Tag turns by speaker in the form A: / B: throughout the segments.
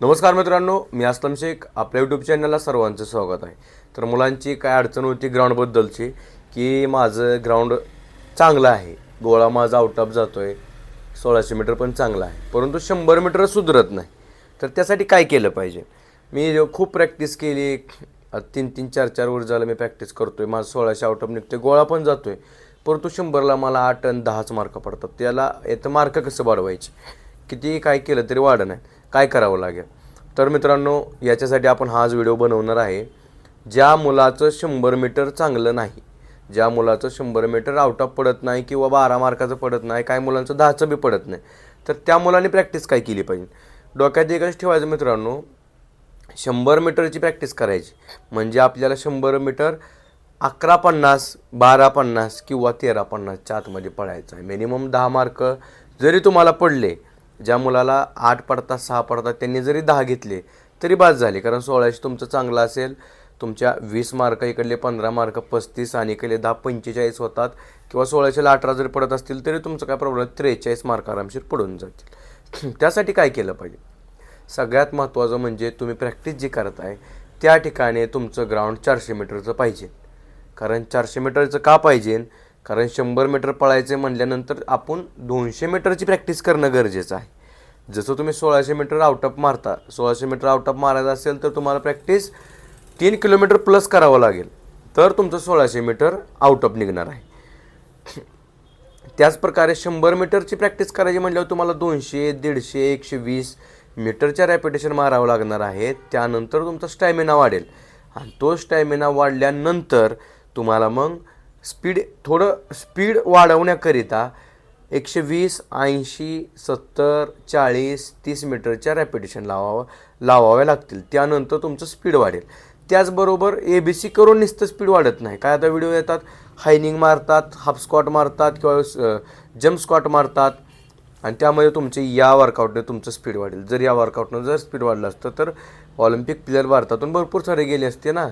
A: नमस्कार मित्रांनो मी असलम शेख. आपल्या यूट्यूब चॅनलला सर्वांचं स्वागत आहे. तर मुलांची काय अडचण होती ग्राउंडबद्दलची की माझं ग्राउंड चांगलं आहे. गोळा माझा आउट ऑफ जातो आहे सोळाशे मीटर पण चांगला आहे. परंतु शंभर मीटर सुधरत नाही. तर त्यासाठी काय केलं पाहिजे? मी खूप प्रॅक्टिस केली. तीन तीन चार चार वर झालं मी प्रॅक्टिस करतो आहे माझं सोळाशे आउट ऑफ निघते गोळा पण जातो आहे परंतु शंभरला मला आठ आणि दहाच मार्क पडतात. त्याला येतं मार्क कसं वाढवायचे? किती काय केलं तरी वाढ नाही काय करावं लागेल? तर मित्रांनो याच्यासाठी आपण हाच व्हिडिओ बनवणार आहे ज्या मुलाचं शंभर मीटर चांगलं नाही ज्या मुलाचं शंभर मीटर आउट ऑफ पडत नाही किंवा बारा मार्काचं पडत नाही काही मुलांचं दहाचं बी पडत नाही तर त्या मुलाने प्रॅक्टिस काय केली पाहिजे? डोक्यात एकच ठेवायचं मित्रांनो शंभर मीटरची प्रॅक्टिस करायची. म्हणजे आपल्याला शंभर मीटर अकरा पन्नास बारा पन्नास किंवा तेरा पन्नासच्या आतमध्ये पडायचं आहे. मिनिमम दहा मार्क जरी तुम्हाला पडले ज्या मुलाला आठ पडतात सहा पडतात त्यांनी जरी दहा घेतले तरी बाद झाले. कारण सोळाशे तुमचं चांगलं असेल तुमच्या वीस मार्क इकडले पंधरा मार्क पस्तीस आणि इकडले दहा पंचेचाळीस होतात. किंवा सोळाशेला अठरा जरी पडत असतील तरी तुमचं काय प्रॉब्लेम त्रेचाळीस मार्क आरामशीर पडून जातील. त्यासाठी काय केलं पाहिजे? सगळ्यात महत्त्वाचं म्हणजे तुम्ही प्रॅक्टिस जी करत आहे त्या ठिकाणी तुमचं ग्राउंड चारशे मीटरचं पाहिजे. कारण चारशे मीटरचं का पाहिजे? कारण शंभर मीटर पळायचे म्हटल्यानंतर आपण दोनशे मीटरची प्रॅक्टिस करणं गरजेचं आहे. जसं तुम्ही सोळाशे मीटर आउटअप मारता सोळाशे मीटर आउटअप ऑफ मारायचं असेल तर तुम्हाला प्रॅक्टिस तीन किलोमीटर प्लस करावं लागेल. तर तुमचं सोळाशे मीटर आउटअप निघणार आहे. त्याच प्रकारे शंभर मीटरची प्रॅक्टिस करायची म्हटल्यावर तुम्हाला दोनशे दीडशे एकशे वीस मीटरच्या रॅपिटेशन मारावं लागणार आहे. त्यानंतर तुमचा स्टॅमिना वाढेल. आणि तो स्टॅमिना वाढल्यानंतर तुम्हाला मग स्पीड थोडं स्पीड वाढवण्याकरिता एकशे वीस ऐंशी सत्तर चाळीस तीस मीटरच्या रॅपिटेशन लावावं लावाव्या लागतील. त्यानंतर तुमचं स्पीड वाढेल. त्याचबरोबर ए बी सी करून नुसतं स्पीड वाढत नाही. काय आता व्हिडिओ येतात? हायनिंग मारतात हाफ स्क्वॉट मारतात किंवा जम्प स्क्वॉट मारतात. आणि त्यामध्ये तुमचे या वर्कआउटने तुमचं स्पीड वाढेल. जर या वर्कआउटनं जर स्पीड वाढलं असतं तर ऑलिम्पिक प्लेअर भारतातून भरपूर सारे गेले असते ना?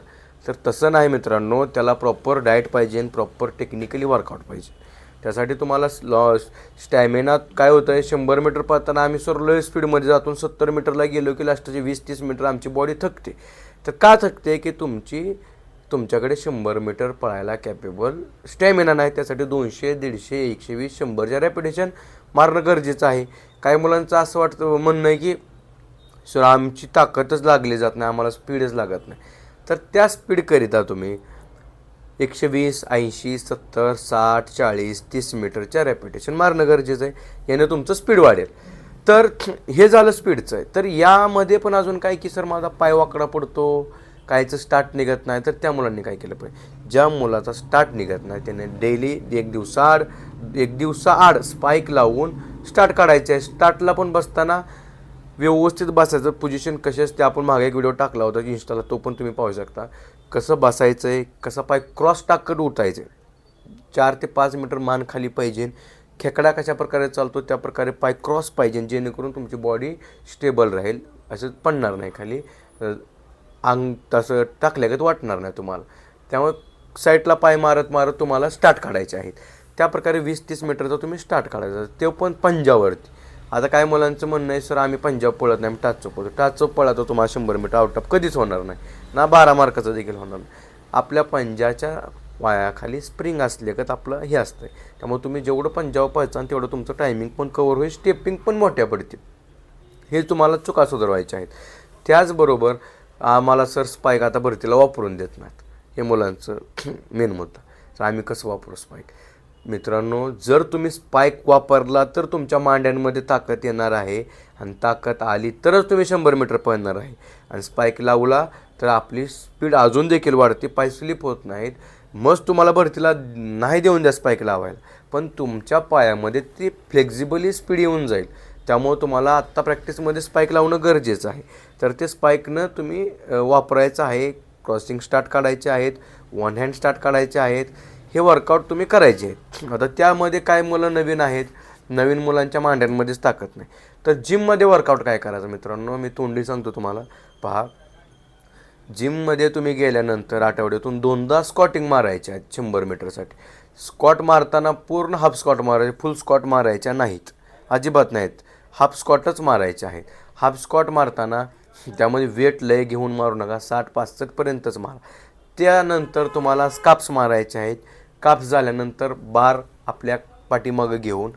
A: तर तसं नाही मित्रांनो त्याला प्रॉपर डाएट पाहिजे प्रॉपर टेक्निकली वर्कआउट पाहिजे. त्यासाठी तुम्हाला लॉ स्टॅमिना काय होतं आहे शंभर मीटर पाहताना आम्ही सर लो स्पीडमध्ये जातून सत्तर मीटरला गेलो की लास्टचे वीस तीस मीटर आमची बॉडी थकते. तर का थकते की तुमची तुमच्याकडे शंभर मीटर पळायला कॅपेबल स्टॅमिना नाही. त्यासाठी दोनशे दीडशे एकशे वीस शंभरच्या रॅपिटेशन मारणं गरजेचं आहे. काही मुलांचं असं वाटतं म्हणणं आहे की सर आमची ताकदच लागली जात नाही आम्हाला स्पीडच लागत नाही. तर त्या स्पीडकरिता तुम्ही एकशे वीस ऐंशी सत्तर साठ चाळीस तीस मीटरच्या रॅपिटेशन मारणं गरजेचं आहे. याने तुमचं स्पीड वाढेल. तर हे झालं स्पीडचं आहे. तर यामध्ये पण अजून काय की सर माझा पाय वाकडा पडतो कायचं स्टार्ट निघत नाही. तर त्या मुलांनी काय केलं पाहिजे? ज्या मुलाचा स्टार्ट निघत नाही त्याने डेली एक दिवसाआड एक दिवसाआड स्पाईक लावून स्टार्ट काढायचे आहे. स्टार्टला पण बसताना व्यवस्थित बसायचं. पोझिशन कशी असते आपण मागे एक व्हिडिओ टाकला होता इन्स्टाला तो पण तुम्ही पाहू शकता. कसं बसायचं आहे कसा पाय क्रॉस टाकत उठायचं. चार ते पाच मीटर मान खाली पाहिजे. खेकडा कशा प्रकारे चालतो त्या प्रकारे पाय क्रॉस पाहिजे. जेणेकरून तुमची बॉडी स्टेबल राहील. असं पडणार नाही खाली. अंग तसं टाकल्यागत वाटणार नाही तुम्हाला. त्यामुळे साईडला पाय मारत मारत तुम्हाला स्टार्ट काढायचे आहेत. त्या प्रकारे वीस तीस मीटरचा तुम्ही स्टार्ट काढायचा. ते पण पंजावरती. आता काय मुलांचं म्हणणं आहे सर आम्ही पंजाब पळत नाही आम्ही टाचो पळतो. टाचो पळतो तुम्हाला शंभर मीटर आउट ऑफ कधीच होणार नाही. ना बारा मार्काचं देखील होणार नाही. आपल्या पंजाच्या वायाखाली स्प्रिंग असल्यागत आपलं हे असतं त्यामुळे तुम्ही जेवढं पंजाब पळचाल तेवढं तुमचं टायमिंग पण कवर होईल स्टेपिंग पण मोठ्या पडतील. हे तुम्हाला चुका सुधारवायच्या आहेत. त्याचबरोबर आम्हाला सर स्पाईक आता भरतीला वापरून देत नाहीत. हे मुलांचं मेन मुद्दा. तर आम्ही कसं वापरू स्पाईक मित्रांनो जर तुम्ही स्पाईक वापरला तर तुमच्या मांड्यांमध्ये ताकद येणार आहे. आणि ताकद आली तरच तुम्ही शंभर मीटर पळणार आहे. आणि स्पाईक लावला तर आपली स्पीड अजून देखील वाढते. पाय स्लिप होत नाहीत. मग तुम्हाला भरतीला नाही देऊन द्या स्पाईक लावायला. पण तुमच्या पायामध्ये ती फ्लेक्झिबली स्पीड येऊन जाईल. त्यामुळं तुम्हाला आत्ता प्रॅक्टिसमध्ये स्पाईक लावणं गरजेचं आहे. तर ते स्पाईकनं तुम्ही वापरायचं आहे. क्रॉसिंग स्टार्ट काढायचे आहेत. वन हँड स्टार्ट काढायचे आहेत. हे वर्कआउट तुम्ही करायचे. आहेत आता त्यामध्ये काय मुलं नवीन आहेत? नवीन मुलांच्या मांड्यांमध्येच ताकद नाही. तर जिममध्ये वर्कआउट काय करायचं मित्रांनो? मी तोंडी सांगतो तुम्हाला. पहा. जिममध्ये तुम्ही गेल्यानंतर आठवड्यातून दोनदा स्कॉटिंग मारायच्या आहेत शंभर मीटरसाठी. स्कॉट मारताना पूर्ण हाफ स्कॉट मारायचे फुल स्कॉट मारायच्या नाहीत. अजिबात नाहीत. हाफ स्कॉटच मारायचे आहेत. हाफ स्कॉट मारताना त्यामध्ये वेट लय घेऊन मारू नका. साठ पासष्टपर्यंतच मारा. त्यानंतर तुम्हाला स्काप्स मारायचे आहेत. काप झाल्यानंतर बार आपल्या पाठीमागं घेऊन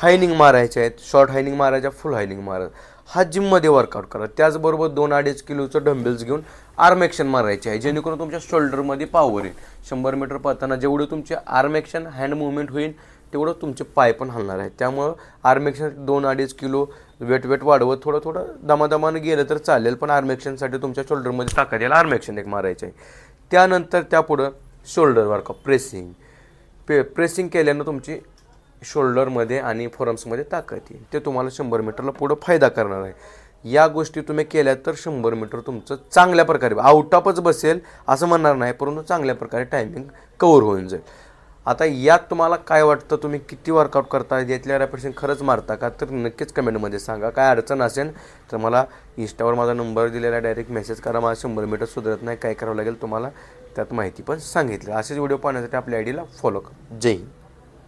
A: हायनिंग मारायचे आहेत. शॉर्ट हायनिंग मारायच्या फुल हायनिंग मारायचं हा जिममध्ये वर्कआउट करा. त्याचबरोबर दोन अडीच किलोचं डंबेल्स घेऊन आर्म ॲक्शन मारायचे आहे. जेणेकरून तुमच्या शोल्डरमध्ये पावर येईल. शंभर मीटर पळताना जेवढे तुमचे आर्म ॲक्शन हँड मुवमेंट होईल तेवढं तुमचे पाय पण हलणार आहेत. त्यामुळं आर्म ॲक्शन दोन अडीच किलो वेट वेट वाढवत थोडं थोडं दमादमानं गेलं तर चालेल पण आर्म ॲक्शनसाठी तुमच्या शोल्डरमध्ये ताकद यायला आर्म ॲक्शन एक मारायचे आहे. त्यानंतर त्यापुढं शोल्डर वर्कआउट प्रेसिंग. पे प्रेसिंग केल्यानं तुमची शोल्डरमध्ये आणि फोरम्समध्ये ताकद येईल. ते तुम्हाला शंभर मीटरला पुढं फायदा करणार आहे. या गोष्टी तुम्ही केल्या तर शंभर मीटर तुमचं चांगल्या प्रकारे आउट ऑफच बसेल असं म्हणणार नाही परंतु चांगल्या प्रकारे टायमिंग कवर होऊन जाईल. आता यात तुम्हाला काय वाटतं? तुम्ही किती वर्कआउट करता यातल्या रॅपिटेशन खरंच मारता का? तर नक्कीच कमेंटमध्ये सांगा. काय अडचण असेल तर मला इंस्टावर माझा नंबर दिलेला डायरेक्ट मेसेज करा. मला शंभर मीटर सुधारत नाही. काय करावं लागेल तुम्हाला? त्यात माहिती पण सांगितलं. असेच व्हिडिओ पाहण्यासाठी आपल्या आय डीला फॉलो कर. जय हिंद.